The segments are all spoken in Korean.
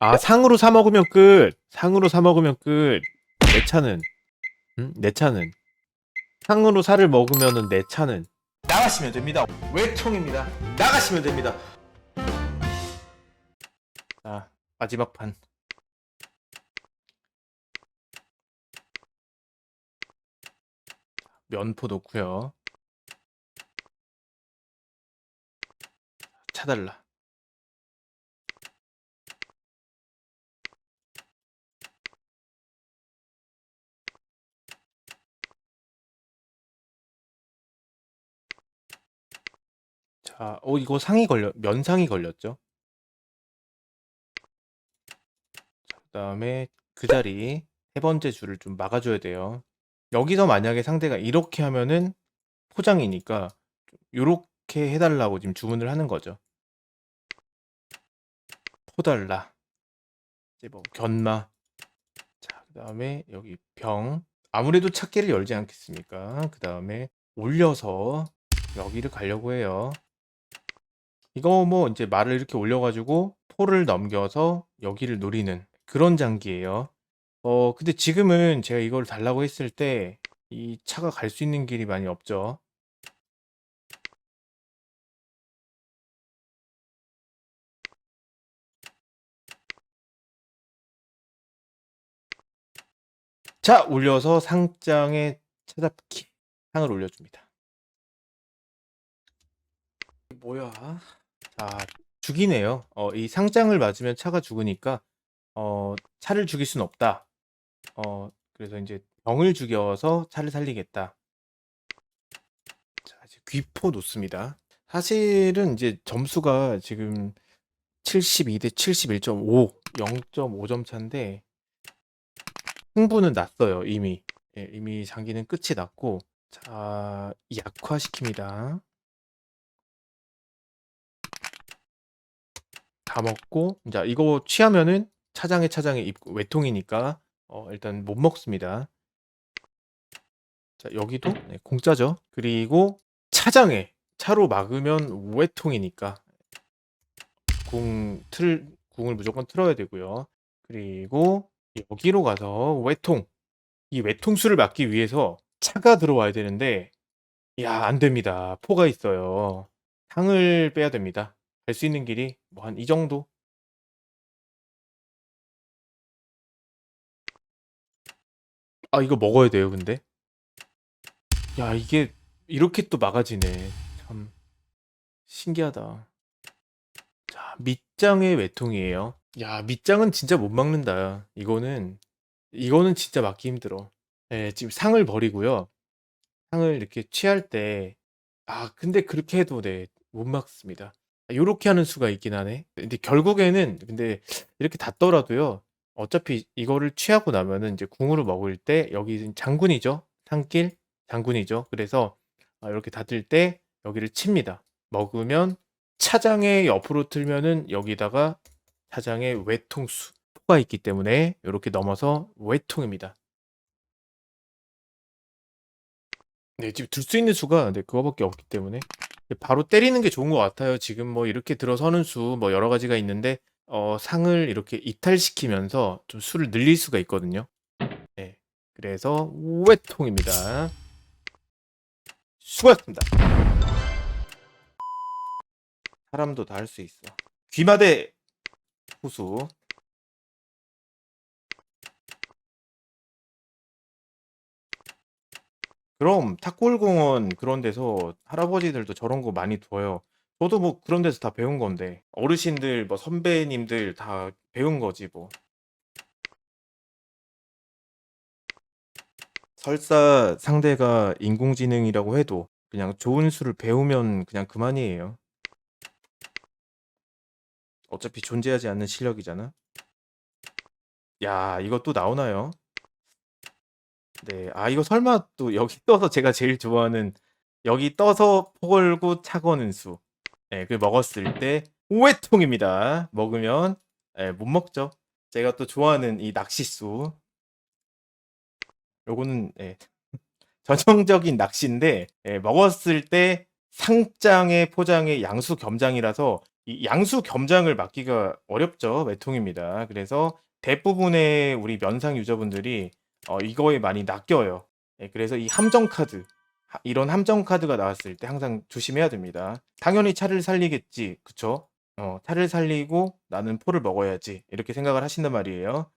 아 상으로 사 먹으면 끝. 상으로 사 먹으면 끝. 내 차는 응? 내 차는 상으로 사를 먹으면은 내 차는 나가시면 됩니다. 외통입니다. 나가시면 됩니다. 자 마지막 판. 면포 놓고요. 차달라. 자, 어 이거 상이 걸려 면상이 걸렸죠. 자, 그다음에 그 자리 세 번째 줄을 좀 막아줘야 돼요. 여기서 만약에 상대가 이렇게 하면은 포장이니까 좀 요렇게 해달라고 지금 주문을 하는 거죠. 포달라. 이제 뭐 견마. 자, 그 다음에 여기 병. 아무래도 찾기를 열지 않겠습니까? 그 다음에 올려서 여기를 가려고 해요. 이거 뭐 이제 말을 이렇게 올려가지고 포를 넘겨서 여기를 노리는 그런 장기예요. 어, 근데 지금은 제가 이걸 달라고 했을 때 이 차가 갈 수 있는 길이 많이 없죠. 자, 올려서 상장에 찾아키 상을 올려줍니다. 뭐야? 자, 죽이네요. 어, 이 상장을 맞으면 차가 죽으니까 어, 차를 죽일 순 없다. 어, 그래서 이제 병을 죽여서 차를 살리겠다. 자, 이제 귀포 놓습니다. 사실은 이제 점수가 지금 72 대 71.5, 0.5점 차인데 승부는 났어요, 이미. 예, 이미 장기는 끝이 났고 자, 약화시킵니다. 다 먹고 자 이거 취하면은 차장에 차장에 입고 외통이니까 어, 일단 못 먹습니다. 자 여기도 네, 공짜죠. 그리고 차장에 차로 막으면 외통이니까 궁 틀 궁을 무조건 틀어야 되고요. 그리고 여기로 가서 외통 이 외통수를 막기 위해서 차가 들어와야 되는데 야 안 됩니다. 포가 있어요. 상을 빼야 됩니다. 갈 수 있는 길이 뭐 한 이 정도? 아 이거 먹어야 돼요 근데? 야 이게 이렇게 또 막아지네. 참 신기하다. 자 밑장의 외통이에요. 야 밑장은 진짜 못 막는다. 이거는 이거는 진짜 막기 힘들어. 예, 지금 상을 버리고요. 상을 이렇게 취할 때 아 근데 그렇게 해도 네, 못 막습니다. 아, 요렇게 하는 수가 있긴 하네. 근데 결국에는 근데 이렇게 닿더라도요. 어차피 이거를 취하고 나면은 이제 궁으로 먹을 때 여기 장군이죠. 산길 장군이죠. 그래서 아, 이렇게 닿을 때 여기를 칩니다. 먹으면 차장의 옆으로 틀면은 여기다가 차장의 외통수 포가 있기 때문에 이렇게 넘어서 외통입니다. 네, 지금 들수 있는 수가 네, 그거밖에 없기 때문에 바로 때리는 게 좋은 것 같아요. 지금 뭐 이렇게 들어서는 수 뭐 여러 가지가 있는데 어, 상을 이렇게 이탈시키면서 좀 수를 늘릴 수가 있거든요. 네, 그래서 외통입니다. 수고하셨습니다. 사람도 다 할 수 있어. 귀마대 후수. 그럼 탁골공원 그런 데서 할아버지들도 저런 거 많이 둬요. 저도 뭐 그런 데서 다 배운 건데 어르신들 뭐 선배님들 다 배운 거지 뭐. 설사 상대가 인공지능이라고 해도 그냥 좋은 수를 배우면 그냥 그만이에요. 어차피 존재하지 않는 실력이잖아. 야, 또 나오나요? 네. 아, 이거 설마 또 여기 떠서 제가 제일 좋아하는 여기 떠서 포 걸고 차 거는 수. 예, 그 먹었을 때 오해통입니다. 먹으면 예, 못 먹죠. 제가 또 좋아하는 이 낚시수. 요거는 예, 전형적인 낚시인데 예, 먹었을 때 상장의 포장의 양수 겸장이라서 이 양수 겸장을 막기가 어렵죠. 외통입니다. 그래서 대부분의 우리 면상 유저분들이 어, 이거에 많이 낚여요. 예, 그래서 이 함정 카드 하- 이런 함정 카드가 나왔을 때 항상 조심해야 됩니다. 당연히 차를 살리겠지, 그쵸? 어, 차를 살리고 나는 포를 먹어야지 이렇게 생각을 하신단 말이에요.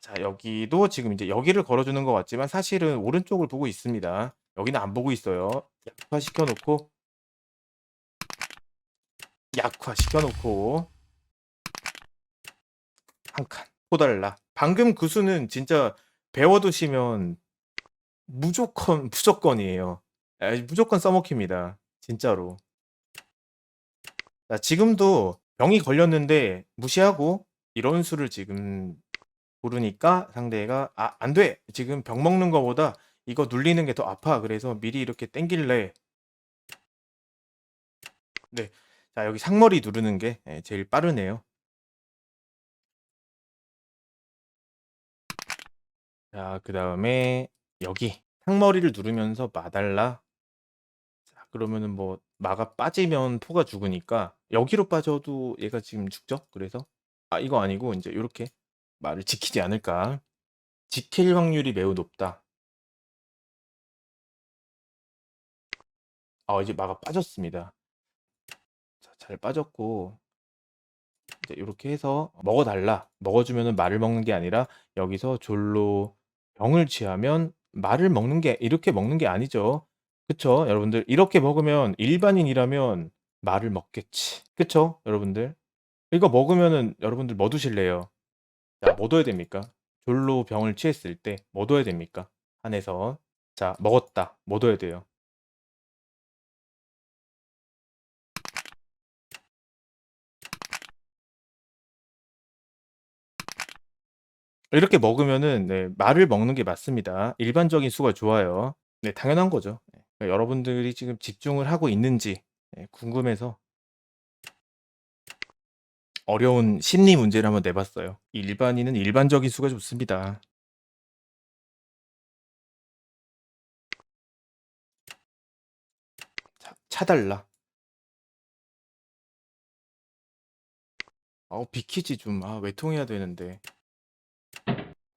자 여기도 지금 이제 여기를 걸어주는 것 같지만 사실은 오른쪽을 보고 있습니다. 여기는 안 보고 있어요. 약화 시켜놓고 약화 시켜놓고 한 칸 포달라. 방금 그 수는 진짜 배워두시면 무조건 무조건이에요. 에, 무조건 써먹힙니다. 진짜로. 자, 지금도 병이 걸렸는데 무시하고 이런 수를 지금 고르니까 상대가 아, 안 돼. 지금 병 먹는 거보다 이거 눌리는 게 더 아파. 그래서 미리 이렇게 땡길래 네. 자, 여기 상머리 누르는 게 예, 제일 빠르네요. 자, 그 다음에 여기 상머리를 누르면서 마달라. 자, 그러면은 뭐 마가 빠지면 포가 죽으니까 여기로 빠져도 얘가 지금 죽죠? 그래서 아, 이거 아니고 이제 요렇게 말을 지키지 않을까. 지킬 확률이 매우 높다. 아, 이제 마가 빠졌습니다. 자, 잘 빠졌고 이제 요렇게 해서 먹어 달라. 먹어 주면은 말을 먹는 게 아니라 여기서 졸로 병을 취하면 말을 먹는 게 이렇게 먹는 게 아니죠. 그쵸? 여러분들 이렇게 먹으면 일반인이라면 말을 먹겠지. 그쵸? 여러분들? 이거 먹으면은 여러분들 뭐 드실래요? 자, 뭐 둬야 됩니까? 졸로 병을 취했을 때 뭐 둬야 됩니까? 한에서 자, 먹었다. 뭐 둬야 돼요? 이렇게 먹으면은 네, 말을 먹는 게 맞습니다. 일반적인 수가 좋아요. 네, 당연한 거죠. 네, 그러니까 여러분들이 지금 집중을 하고 있는지 네, 궁금해서 어려운 심리 문제를 한번 내 봤어요. 일반인은 일반적인 수가 좋습니다. 차, 차달라. 어, 비키지 좀. 아, 외통해야 되는데.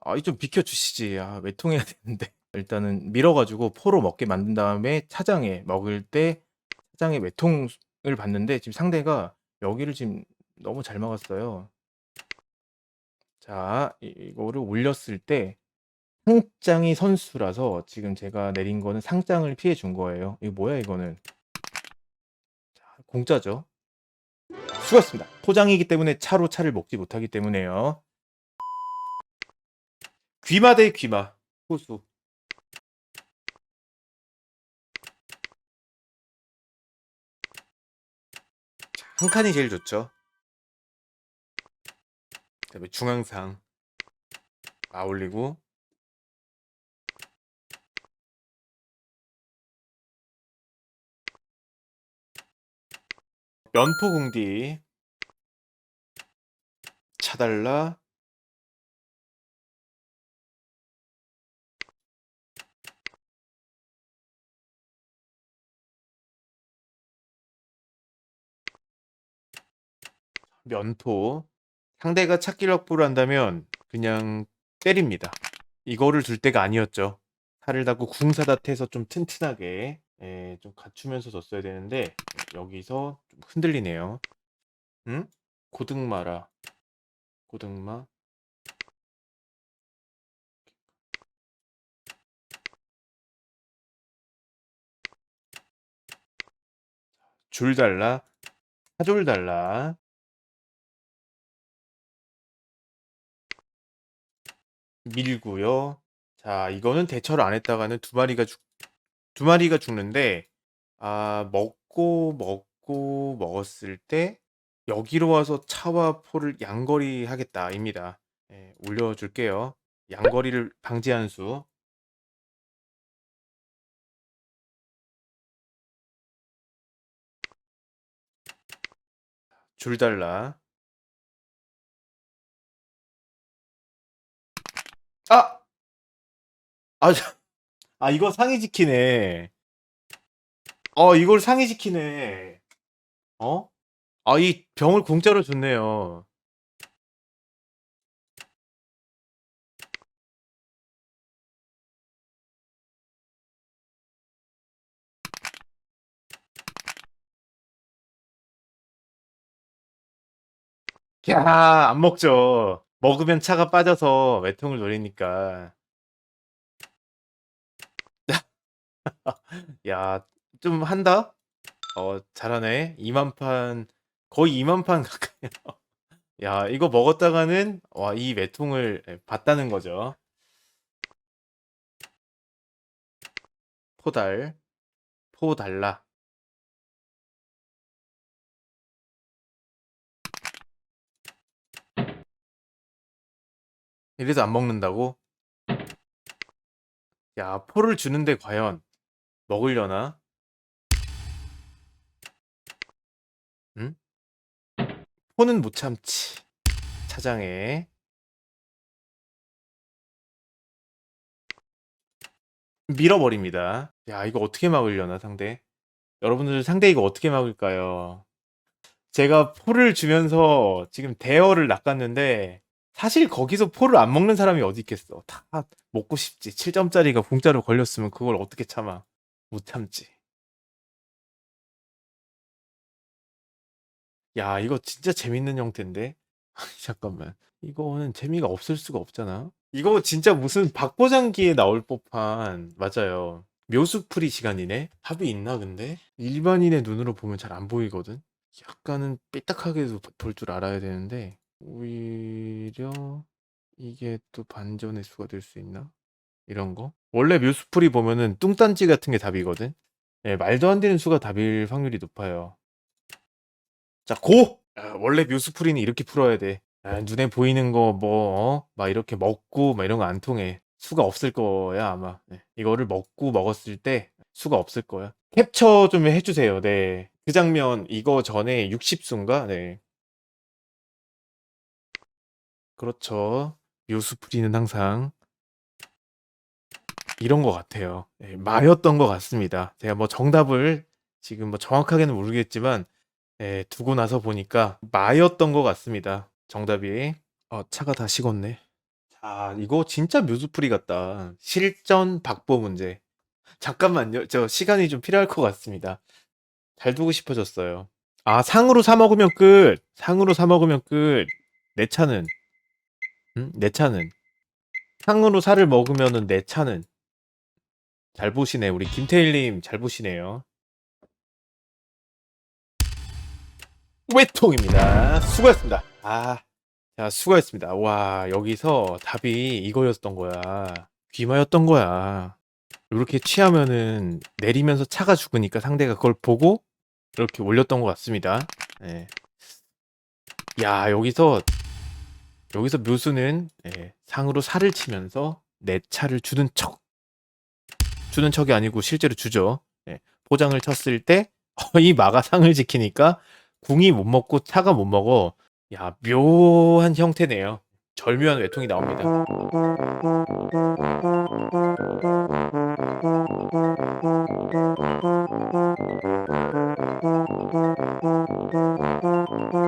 아, 이 좀 비켜주시지. 아, 외통해야 되는데. 일단은 밀어가지고 포로 먹게 만든 다음에 차장에 먹을 때 차장에 외통을 봤는데 지금 상대가 여기를 지금 너무 잘 막았어요. 자, 이- 이거를 올렸을 때 상장이 선수라서 지금 제가 내린 거는 상장을 피해 준 거예요. 이거 뭐야 이거는? 자, 공짜죠. 수고하셨습니다. 포장이기 때문에 차로 차를 먹지 못하기 때문에요. 귀마 대 귀마. 호수. 자, 한 칸이 제일 좋죠. 그다음에 중앙상 아 올리고 면포공디 차달라 면포 상대가 찾기를 확보를 한다면 그냥 때립니다. 이거를 둘 때가 아니었죠. 살을 닫고 궁사dat해서 좀 튼튼하게 예, 좀 갖추면서 줬어야 되는데 여기서 좀 흔들리네요. 응? 고등마라. 고등마. 줄 달라. 사줄 달라. 밀고요. 자, 이거는 대처를 안 했다가는 두 마리가 죽, 두 마리가 죽는데, 아, 먹고, 먹고, 먹었을 때, 여기로 와서 차와 포를 양거리 하겠다입니다. 예, 올려줄게요. 양거리를 방지한 수. 줄 달라. 아! 아, 저- 아, 이거 상위 지키네. 어, 이걸 상위 지키네. 어? 아, 이 병을 공짜로 줬네요. 야, 안 먹죠. 먹으면 차가 빠져서 외통을 노리니까. 야, 좀 한다? 어, 잘하네. 2만 판, 거의 2만 판 가까이. 야, 이거 먹었다가는, 와, 이 외통을 예, 봤다는 거죠. 포달, 포달라. 이래도 안 먹는다고? 야, 포를 주는데 과연 먹으려나? 응? 포는 못 참지. 차장에. 밀어버립니다. 야, 이거 어떻게 막으려나, 상대? 여러분들 상대 이거 어떻게 막을까요? 제가 포를 주면서 지금 대여를 낚았는데, 사실 거기서 포를 안 먹는 사람이 어디 있겠어. 다 먹고 싶지. 7점짜리가 공짜로 걸렸으면 그걸 어떻게 참아. 못 참지. 야, 이거 진짜 재밌는 형태인데? 잠깐만. 이거는 재미가 없을 수가 없잖아. 이거 진짜 무슨 박보장기에 나올 법한, 맞아요. 묘수풀이 시간이네? 답이 있나, 근데? 일반인의 눈으로 보면 잘 안 보이거든? 약간은 삐딱하게도 볼 줄 알아야 되는데, 오히려 이게 또 반전의 수가 될 수 있나? 이런 거? 원래 묘수풀이 보면은 뚱딴지 같은 게 답이거든? 네, 말도 안 되는 수가 답일 확률이 높아요. 자, 고! 아, 원래 묘수풀이는 이렇게 풀어야 돼. 아, 눈에 보이는 거 뭐, 어? 막 이렇게 먹고 막 이런 거 안 통해. 수가 없을 거야, 아마. 네, 이거를 먹고 먹었을 때 수가 없을 거야. 캡처 좀 해주세요. 네. 그 장면, 이거 전에 60수인가? 네. 그렇죠. 묘수풀이는 항상 이런 것 같아요. 네, 마였던 것 같습니다. 제가 뭐 정답을 지금 뭐 정확하게는 모르겠지만, 예, 두고 나서 보니까 마였던 것 같습니다. 정답이. 어, 차가 다 식었네. 자, 이거 진짜 묘수풀이 같다. 실전 박보 문제. 잠깐만요. 저 시간이 좀 필요할 것 같습니다. 잘 두고 싶어졌어요. 아, 상으로 사 먹으면 끝. 상으로 사 먹으면 끝. 내 차는. 응? 내 차는. 상으로 사를 먹으면은 내 차는. 잘 보시네. 우리 김태일님 잘 보시네요. 외통입니다. 수고했습니다. 아, 자, 수고했습니다. 와, 여기서 답이 이거였던 거야. 귀마였던 거야. 이렇게 취하면은 내리면서 차가 죽으니까 상대가 그걸 보고 이렇게 올렸던 것 같습니다. 예. 야, 여기서 여기서 묘수는 예, 상으로 살을 치면서 내 차를 주는 척. 주는 척이 아니고 실제로 주죠. 예, 포장을 쳤을 때 이 마가 상을 지키니까 궁이 못 먹고 차가 못 먹어. 야, 묘한 형태네요. 절묘한 외통이 나옵니다.